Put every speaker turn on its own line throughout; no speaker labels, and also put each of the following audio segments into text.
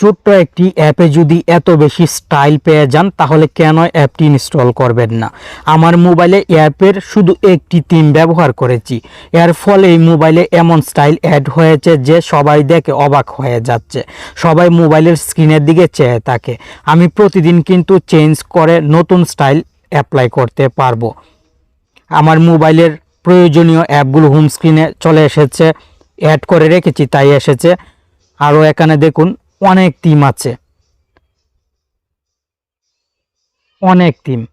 ছোট্ট একটি অ্যাপে যদি এত বেশি স্টাইল পেয়ে যান, তাহলে কেন অ্যাপটি ইনস্টল করবেন না? আমার মোবাইলে অ্যাপের শুধু একটি থিম ব্যবহার করেছি। এর ফলে এই মোবাইলে এমন স্টাইল অ্যাড হয়েছে যে সবাই দেখে অবাক হয়ে যাচ্ছে। সবাই মোবাইলের স্ক্রিনের দিকে চেয়ে থাকে। আমি প্রতিদিন কিন্তু চেঞ্জ করে নতুন স্টাইল অ্যাপ্লাই করতে পারব। আমার মোবাইলের প্রয়োজনীয় অ্যাপগুলো হোম স্ক্রিনে চলে এসেছে, অ্যাড করে রেখেছি, তাই এসেছে। আরও এখানে দেখুন অনেক টিম আছে। অনেক টিম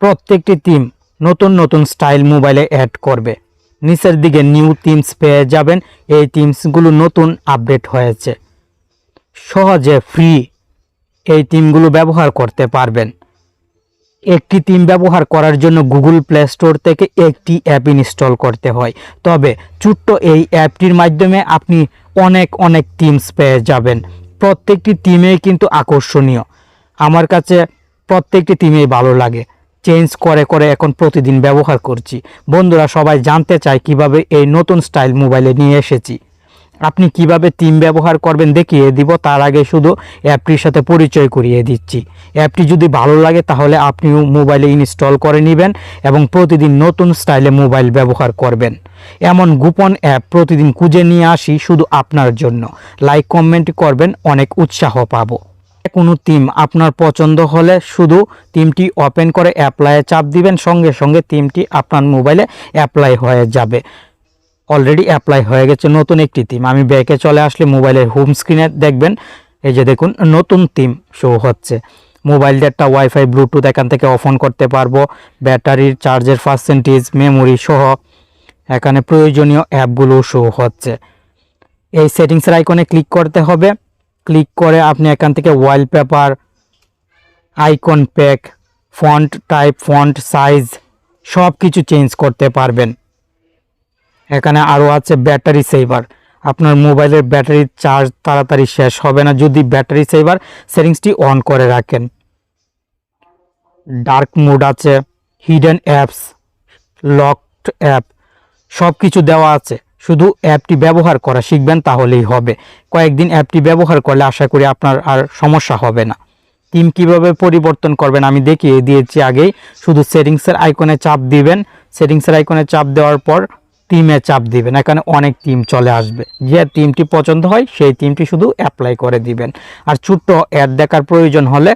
প্রত্যেকটি টিম নতুন নতুন স্টাইল মোবাইলে অ্যাড করবে। নিচের দিকে নিউ টিমস পেয়ে যাবেন। এই টিমসগুলো নতুন আপডেট হয়েছে। সহজে ফ্রি এই টিমগুলো ব্যবহার করতে পারবেন। একটি টিম ব্যবহার করার জন্য গুগল প্লে স্টোর থেকে একটি অ্যাপ ইনস্টল করতে হয়। তবে ছোট্ট এই অ্যাপটির মাধ্যমে আপনি অনেক অনেক টিমস পেয়ে যাবেন। প্রত্যেকটি টিমেই কিন্তু আকর্ষণীয়। আমার কাছে প্রত্যেকটি টিমেই ভালো লাগে। চেঞ্জ করে করে এখন প্রতিদিন ব্যবহার করছি। বন্ধুরা, সবাই জানতে চায় কীভাবে এই নতুন স্টাইল মোবাইলে নিয়ে এসেছি। আপনি কীভাবে টিম ব্যবহার করবেন দেখিয়ে দিব, তার আগে শুধু অ্যাপটির সাথে পরিচয় করিয়ে দিচ্ছি। অ্যাপটি যদি ভালো লাগে, তাহলে আপনিও মোবাইলে ইনস্টল করে নেবেন এবং প্রতিদিন নতুন স্টাইলে মোবাইল ব্যবহার করবেন। এমন গোপন অ্যাপ প্রতিদিন খুঁজে নিয়ে আসি শুধু আপনার জন্য। লাইক কমেন্ট করবেন, অনেক উৎসাহ পাবো। কোনো টিম আপনার পছন্দ হলে শুধু টিমটি ওপেন করে অ্যাপ্লাইয়ে চাপ দিবেন, সঙ্গে সঙ্গে টিমটি আপনার মোবাইলে অ্যাপ্লাই হয়ে যাবে। অলরেডি অ্যাপ্লাই হয়ে গেছে নতুন একটি টিম আমি ব্যাকে চলে আসলে মোবাইলের হোম স্ক্রিনে দেখবেন। এই যে দেখুন, নতুন টিম শো হচ্ছে। মোবাইল ডেটা ওয়াইফাই ব্লুটুথ এখান থেকে অফ অন করতে পারব। ব্যাটারির চার্জের পার্সেন্টেজ মেমোরি সহ এখানে প্রয়োজনীয় অ্যাপগুলো শো হচ্ছে। এই সেটিংসের আইকনে ক্লিক করতে হবে। ক্লিক করে আপনি এখান থেকে wallpaper icon pack font type font size সব কিছু চেঞ্জ করতে পারবেন। এখানে আরও আছে ব্যাটারি সেভার আপনার মোবাইলের ব্যাটারির চার্জ তাড়াতাড়ি শেষ হবে না। যদি ব্যাটারি সেভার সেটিংসটি অন করে রাখেন। ডার্ক মোড আছে। হিডেন অ্যাপস লকড অ্যাপ সব কিছু দেওয়া আছে। শুধু অ্যাপটি ব্যবহার করা শিখবেন তাহলেই হবে। কয়েকদিন অ্যাপটি ব্যবহার করলে আশা করি আপনার আর সমস্যা হবে না। টিম কীভাবে পরিবর্তন করবেন আমি দেখিয়ে দিয়েছি আগেই। শুধু সেটিংসের আইকনে চাপ দিবেন। সেটিংসের আইকনে চাপ দেওয়ার পর টিমে চাপ দিবেন। এখানে অনেক টিম চলে আসবে। যে টিমটি পছন্দ হয়, সেই টিমটি শুধু অ্যাপ্লাই করে দিবেন। আর ছোট্ট অ্যাড দেখার প্রয়োজন হলে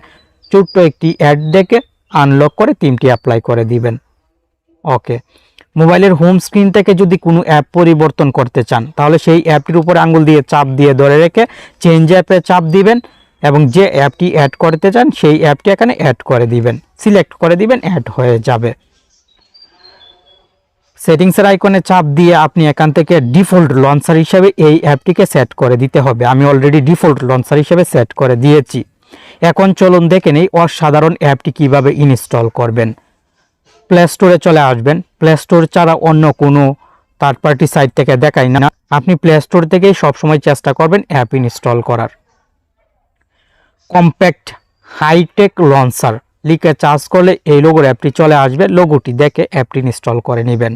ছোট্ট একটি অ্যাড দেখে আনলক করে টিমটি অ্যাপ্লাই করে দিবেন। ওকে মোবাইলের হোম স্ক্রিন থেকে যদি কোনো অ্যাপ পরিবর্তন করতে চান, তাহলে সেই অ্যাপটির উপরে আঙ্গুল দিয়ে চাপ দিয়ে ধরে রেখে চেঞ্জ অ্যাপে চাপ দিবেন এবং যে অ্যাপটি অ্যাড করতে চান, সেই অ্যাপটি এখানে অ্যাড করে দিবেন। সিলেক্ট করে দিবেন অ্যাড হয়ে যাবে। সেটিংসের আইকনে চাপ দিয়ে আপনি এখান থেকে ডিফল্ট লঞ্চার হিসেবে এই অ্যাপটিকে সেট করে দিতে হবে। আমি অলরেডি ডিফল্ট লঞ্চার হিসেবে সেট করে দিয়েছি। এখন চলুন দেখে নেই অসাধারণ অ্যাপটি কীভাবে ইনস্টল করবেন। প্লে স্টোরে চলে আসবেন। প্লে স্টোর ছাড়া অন্য কোনো থার্ড পার্টি সাইট থেকে দেখাই না। আপনি প্লে স্টোর থেকেই সবসময় চেষ্টা করবেন অ্যাপ ইনস্টল করার। কম্প্যাক্ট হাইটেক লঞ্চার লিখে চার্জ করলে এই লোগোর অ্যাপটি চলে আসবে। লোগোটি দেখে অ্যাপটি ইনস্টল করে নেবেন।